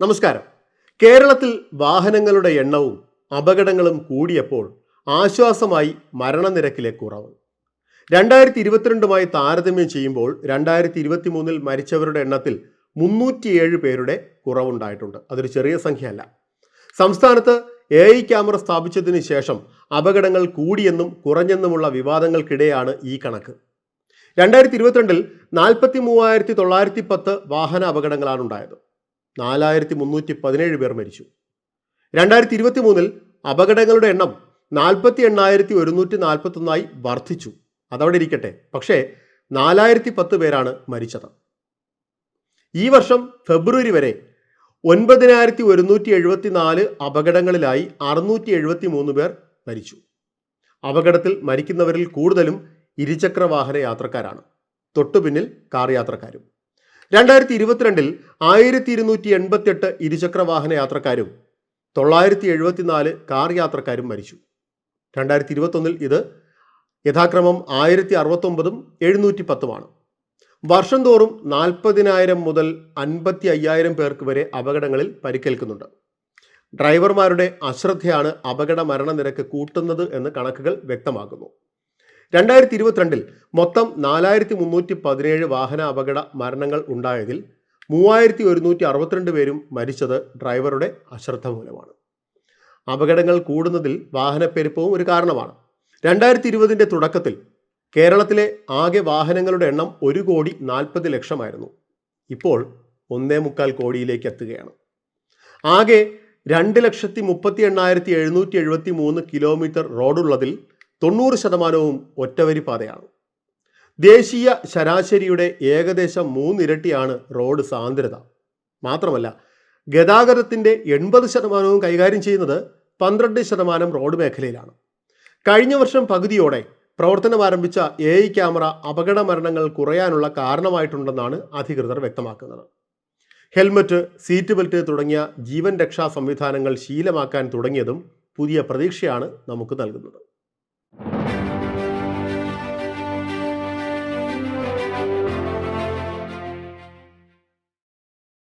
നമസ്കാരം. കേരളത്തിൽ വാഹനങ്ങളുടെ എണ്ണവും അപകടങ്ങളും കൂടിയപ്പോൾ ആശ്വാസമായി മരണനിരക്കിലെ കുറവ്. രണ്ടായിരത്തി ഇരുപത്തിരണ്ടുമായി താരതമ്യം ചെയ്യുമ്പോൾ രണ്ടായിരത്തി ഇരുപത്തി മൂന്നിൽ മരിച്ചവരുടെ എണ്ണത്തിൽ മുന്നൂറ്റിയേഴ് പേരുടെ കുറവുണ്ടായിട്ടുണ്ട്. അതൊരു ചെറിയ സംഖ്യയല്ല. സംസ്ഥാനത്ത് എ ഐ ക്യാമറ സ്ഥാപിച്ചതിന് ശേഷം അപകടങ്ങൾ കൂടിയെന്നും കുറഞ്ഞെന്നുമുള്ള വിവാദങ്ങൾക്കിടെയാണ് ഈ കണക്ക്. രണ്ടായിരത്തി ഇരുപത്തിരണ്ടിൽ നാൽപ്പത്തി മൂവായിരത്തി തൊള്ളായിരത്തി പത്ത് വാഹന അപകടങ്ങളാണ് ഉണ്ടായത് നാലായിരത്തി മുന്നൂറ്റി പതിനേഴ് പേർ മരിച്ചു. രണ്ടായിരത്തി ഇരുപത്തി മൂന്നിൽ അപകടങ്ങളുടെ എണ്ണം നാൽപ്പത്തി എണ്ണായിരത്തി ഒരുന്നൂറ്റി നാൽപ്പത്തൊന്നായി വർദ്ധിച്ചു. അതവിടെ ഇരിക്കട്ടെ. പക്ഷേ നാലായിരത്തി പത്ത് പേരാണ് മരിച്ചത്. ഈ വർഷം ഫെബ്രുവരി വരെ ഒൻപതിനായിരത്തി ഒരുന്നൂറ്റി എഴുപത്തി നാല് അപകടങ്ങളിലായി അറുന്നൂറ്റി എഴുപത്തി മൂന്ന് പേർ മരിച്ചു. അപകടത്തിൽ മരിക്കുന്നവരിൽ കൂടുതലും ഇരുചക്ര വാഹന യാത്രക്കാരാണ് തൊട്ടുപിന്നിൽ കാർ യാത്രക്കാരും. രണ്ടായിരത്തി ഇരുപത്തിരണ്ടിൽ ആയിരത്തി ഇരുന്നൂറ്റി എൺപത്തിയെട്ട് ഇരുചക്ര വാഹന യാത്രക്കാരും തൊള്ളായിരത്തി എഴുപത്തിനാല് കാർ യാത്രക്കാരും മരിച്ചു. രണ്ടായിരത്തി ഇരുപത്തൊന്നിൽ ഇത് യഥാക്രമം ആയിരത്തി അറുപത്തൊമ്പതും എഴുന്നൂറ്റി പത്തുമാണ് വർഷം തോറും നാൽപ്പതിനായിരം മുതൽ അൻപത്തി അയ്യായിരം പേർക്ക് വരെ അപകടങ്ങളിൽ പരിക്കേൽക്കുന്നുണ്ട്. ഡ്രൈവർമാരുടെ അശ്രദ്ധയാണ് അപകട മരണനിരക്ക് കൂട്ടുന്നത് എന്ന് കണക്കുകൾ വ്യക്തമാക്കുന്നു. രണ്ടായിരത്തി ഇരുപത്തിരണ്ടിൽ മൊത്തം നാലായിരത്തി മുന്നൂറ്റി പതിനേഴ് വാഹന അപകട മരണങ്ങൾ ഉണ്ടായതിൽ മൂവായിരത്തി ഒരുന്നൂറ്റി അറുപത്തിരണ്ട് പേരും മരിച്ചത് ഡ്രൈവറുടെ അശ്രദ്ധ മൂലമാണ്. അപകടങ്ങൾ കൂടുന്നതിൽ വാഹനപ്പെരുപ്പവും ഒരു കാരണമാണ്. രണ്ടായിരത്തി ഇരുപതിന്റെ തുടക്കത്തിൽ കേരളത്തിലെ ആകെ വാഹനങ്ങളുടെ എണ്ണം ഒരു കോടി നാൽപ്പത് ലക്ഷമായിരുന്നു. ഇപ്പോൾ ഒന്നേ മുക്കാൽ കോടിയിലേക്ക് എത്തുകയാണ്. ആകെ രണ്ട് ലക്ഷത്തി മുപ്പത്തി എണ്ണായിരത്തി എഴുന്നൂറ്റി എഴുപത്തി മൂന്ന് കിലോമീറ്റർ റോഡുള്ളതിൽ തൊണ്ണൂറ് ശതമാനവും ഒറ്റവരി പാതയാണ് ദേശീയ ശരാശരിയുടെ ഏകദേശം മൂന്നിരട്ടിയാണ് റോഡ് സാന്ദ്രത. മാത്രമല്ല ഗതാഗതത്തിന്റെ എൺപത് ശതമാനവും കൈകാര്യം ചെയ്യുന്നത് പന്ത്രണ്ട് ശതമാനം റോഡ് മേഖലയിലാണ്. കഴിഞ്ഞ വർഷം പകുതിയോടെ പ്രവർത്തനം ആരംഭിച്ച എ ഐ ക്യാമറ അപകട മരണങ്ങൾ കുറയാനുള്ള കാരണമായിട്ടുണ്ടെന്നാണ് അധികൃതർ വ്യക്തമാക്കുന്നത്. ഹെൽമറ്റ് സീറ്റ് ബെൽറ്റ് തുടങ്ങിയ ജീവൻ രക്ഷാ സംവിധാനങ്ങൾ ശീലമാക്കാൻ തുടങ്ങിയതും പുതിയ പ്രതീക്ഷയാണ് നമുക്ക് നൽകുന്നത്.